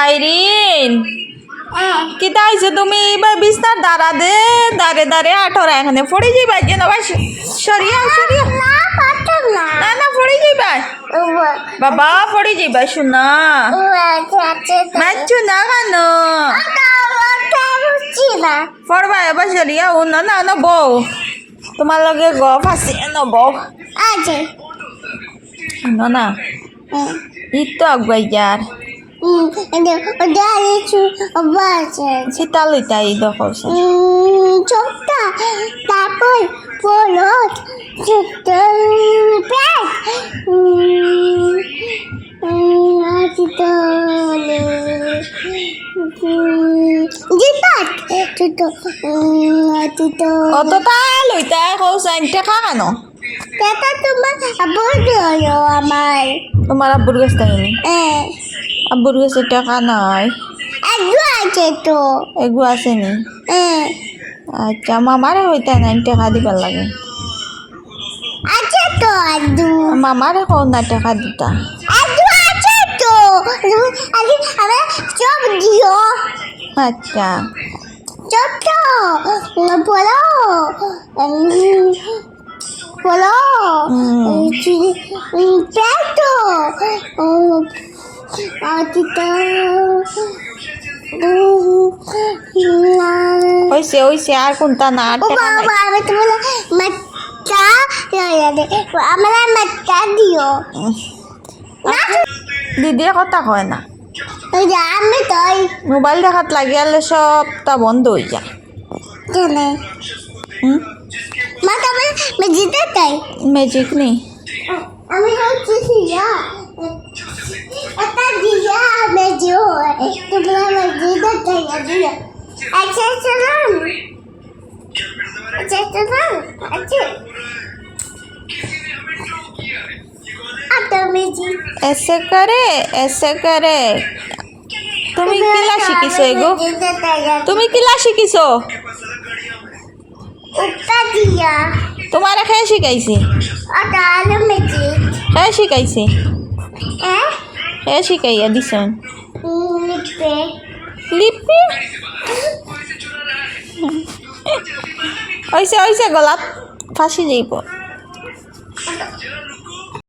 আইরিন কিতা আইছে তুমি? এবার বিছনার দাঁড়া দে দাঁড়ে দাঁড়ে আঠরা এখানে পড়ে যাইবা যেন বা সরিয়া সরিয়া। না না। পড়ে যাইবা। বাবা পড়ে যাইবা শোনা। মারছো না কেন? পড়বা এবার সরিয়া ও না না না বউ তোমার লগে গ ফাঁসি ন বউ না না। ঈদ তো আগবাই যার। শীতাল ইটা ঈদ করছে চোখটা তারপর পলট প্যাট ছোট অতটা লইতা কৌছে আনতে খা কেন? এটা তোমার আবার আমার তোমার থেকে নি এ আব্বুর কাছে টাকা নাই। একটু আছে তো। এগু আছে নি? আচ্ছা মামারে হইতা নাই টাকা দিবার লাগে। আছে তো আদু মামারে কোন না টাকা দিতা। আদু আছে তো। আগে আমি চপ দিও। আচ্ছা। চপ তো। বলো। বলো। পেটো হইছে হইছে আর কোনটা না আর ও টাকা আমি তোমার মাত্রা আমার মাত্রা দিও। দিদি কথা কয় না। আমি তাই মোবাইল দেখাত লাগিয়ালে সবটা বন্ধ হয়ে যায়। কেনে? মা তবে মেজিতে তাই। ম্যাজিক নেই। আমি হচ্ছে এটা দিয়া মেজি হয় তোমরা মেজিতে তাই দিয়া আচ্ছা চলুন আচ্ছা চলুন আচ্ছা আটা মেজি এসে করে এসে করে তুমি কিলা শিকিছো এগো মেজিতে তাই তুমি কিলা শিকিছো উত্তা দিয়া তোমার খেয়ে শিখাইছে আটা আলু মেজি খেয়ে শিখাইছে খেয়ে শিখাইয়া দিছন লিপে লিপি হইছে হইছে গলাত ফাঁচি যাইব।